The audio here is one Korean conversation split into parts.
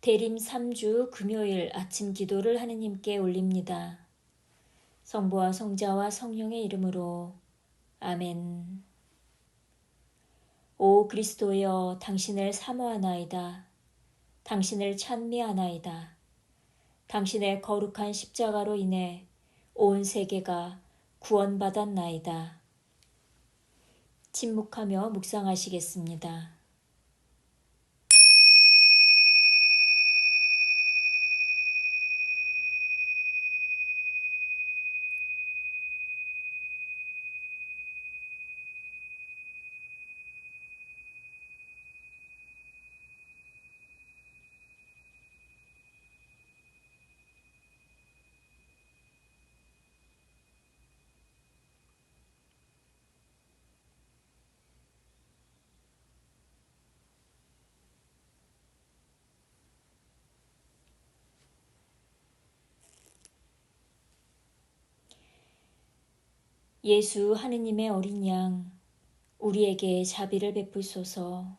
대림 3주 금요일 아침 기도를 하느님께 올립니다. 성부와 성자와 성령의 이름으로 아멘. 오 그리스도여 당신을 사모하나이다. 당신을 찬미하나이다. 당신의 거룩한 십자가로 인해 온 세계가 구원받았나이다. 침묵하며 묵상하시겠습니다. 예수 하느님의 어린 양, 우리에게 자비를 베풀소서.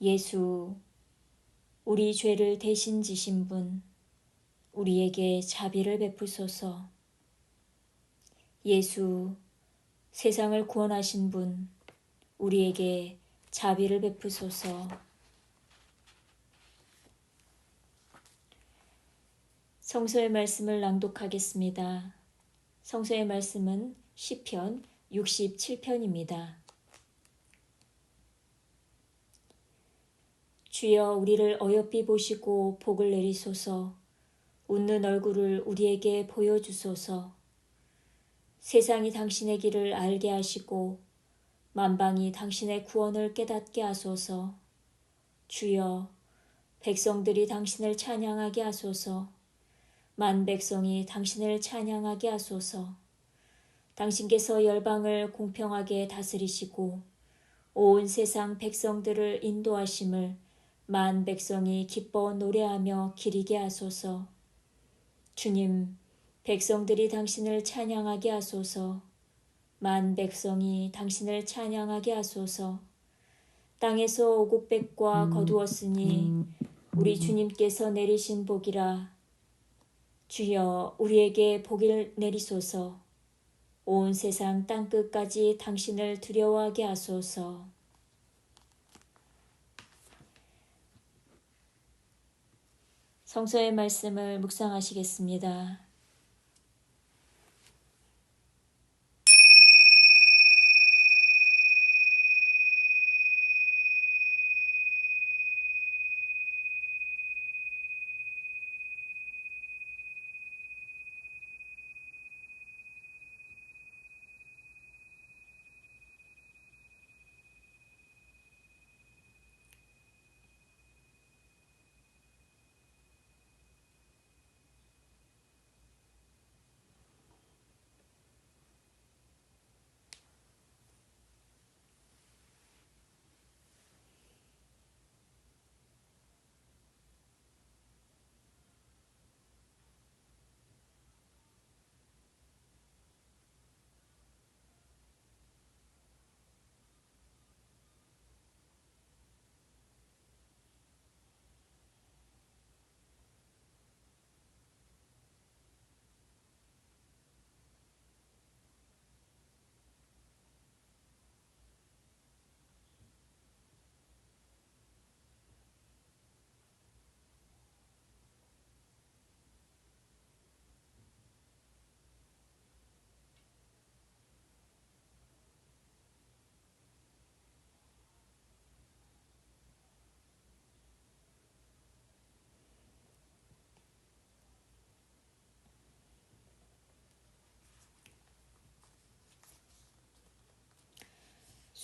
예수, 우리 죄를 대신 지신 분, 우리에게 자비를 베풀소서. 예수, 세상을 구원하신 분, 우리에게 자비를 베푸소서. 성서의 말씀을 낭독하겠습니다. 성서의 말씀은 시편 67편입니다. 주여 우리를 어여삐 보시고 복을 내리소서. 웃는 얼굴을 우리에게 보여주소서. 세상이 당신의 길을 알게 하시고 만방이 당신의 구원을 깨닫게 하소서. 주여 백성들이 당신을 찬양하게 하소서 만 백성이 당신을 찬양하게 하소서. 당신께서 열방을 공평하게 다스리시고 온 세상 백성들을 인도하심을 만 백성이 기뻐 노래하며 기리게 하소서. 주님, 백성들이 당신을 찬양하게 하소서. 만 백성이 당신을 찬양하게 하소서. 땅에서 오곡백과 음, 거두었으니 음, 우리 음. 주님께서 내리신 복이라 주여 우리에게 복을 내리소서 온 세상 땅끝까지 당신을 두려워하게 하소서. 성서의 말씀을 묵상하시겠습니다.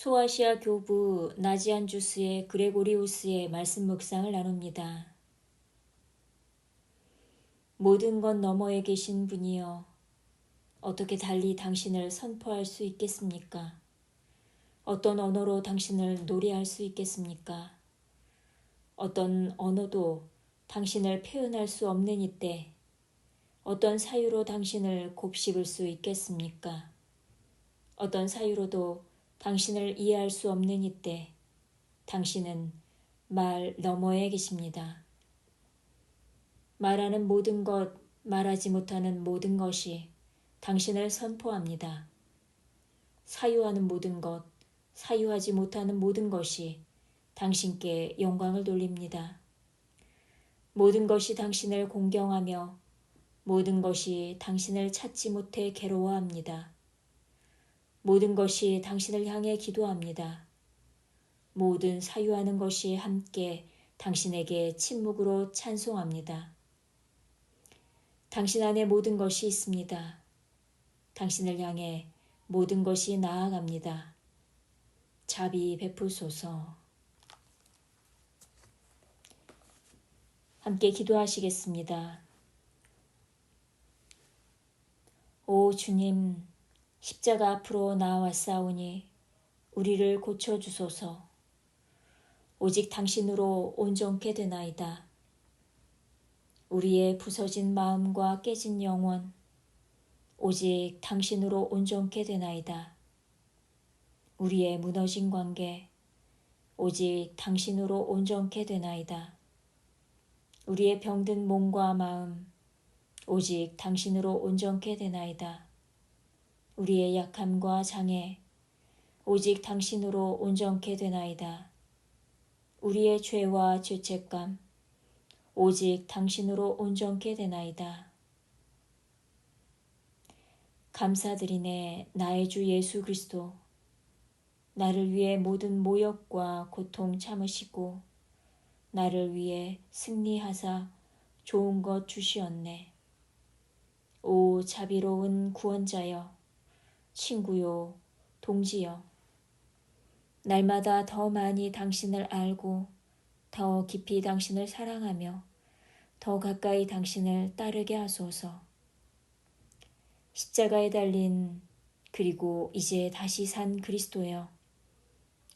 소아시아 교부 나지안주스의 그레고리우스의 말씀 묵상을 나눕니다. 모든 것 너머에 계신 분이여 어떻게 달리 당신을 선포할 수 있겠습니까? 어떤 언어로 당신을 노래할 수 있겠습니까? 어떤 언어도 당신을 표현할 수 없는 이때 어떤 사유로 당신을 곱씹을 수 있겠습니까? 어떤 사유로도 당신을 이해할 수 없는 이때 당신은 말 너머에 계십니다. 말하는 모든 것, 말하지 못하는 모든 것이 당신을 선포합니다. 사유하는 모든 것, 사유하지 못하는 모든 것이 당신께 영광을 돌립니다. 모든 것이 당신을 공경하며 모든 것이 당신을 찾지 못해 괴로워합니다. 모든 것이 당신을 향해 기도합니다. 모든 사유하는 것이 함께 당신에게 침묵으로 찬송합니다. 당신 안에 모든 것이 있습니다. 당신을 향해 모든 것이 나아갑니다. 자비 베푸소서. 함께 기도하시겠습니다. 오 주님, 십자가 앞으로 나아왔사오니 우리를 고쳐주소서. 오직 당신으로 온전케 되나이다. 우리의 부서진 마음과 깨진 영혼, 오직 당신으로 온전케 되나이다. 우리의 무너진 관계, 오직 당신으로 온전케 되나이다. 우리의 병든 몸과 마음, 오직 당신으로 온전케 되나이다. 우리의 약함과 장애, 오직 당신으로 온전케 되나이다. 우리의 죄와 죄책감, 오직 당신으로 온전케 되나이다. 감사드리네 나의 주 예수 그리스도 나를 위해 모든 모욕과 고통 참으시고 나를 위해 승리하사 좋은 것 주시었네. 오 자비로운 구원자여 친구요 동지여 날마다 더 많이 당신을 알고 더 깊이 당신을 사랑하며 더 가까이 당신을 따르게 하소서. 십자가에 달린 그리고 이제 다시 산 그리스도여.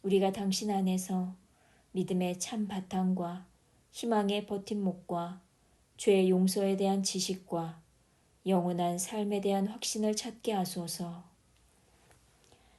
우리가 당신 안에서 믿음의 참 바탕과 희망의 버팀목과 죄의 용서에 대한 지식과 영원한 삶에 대한 확신을 찾게 하소서.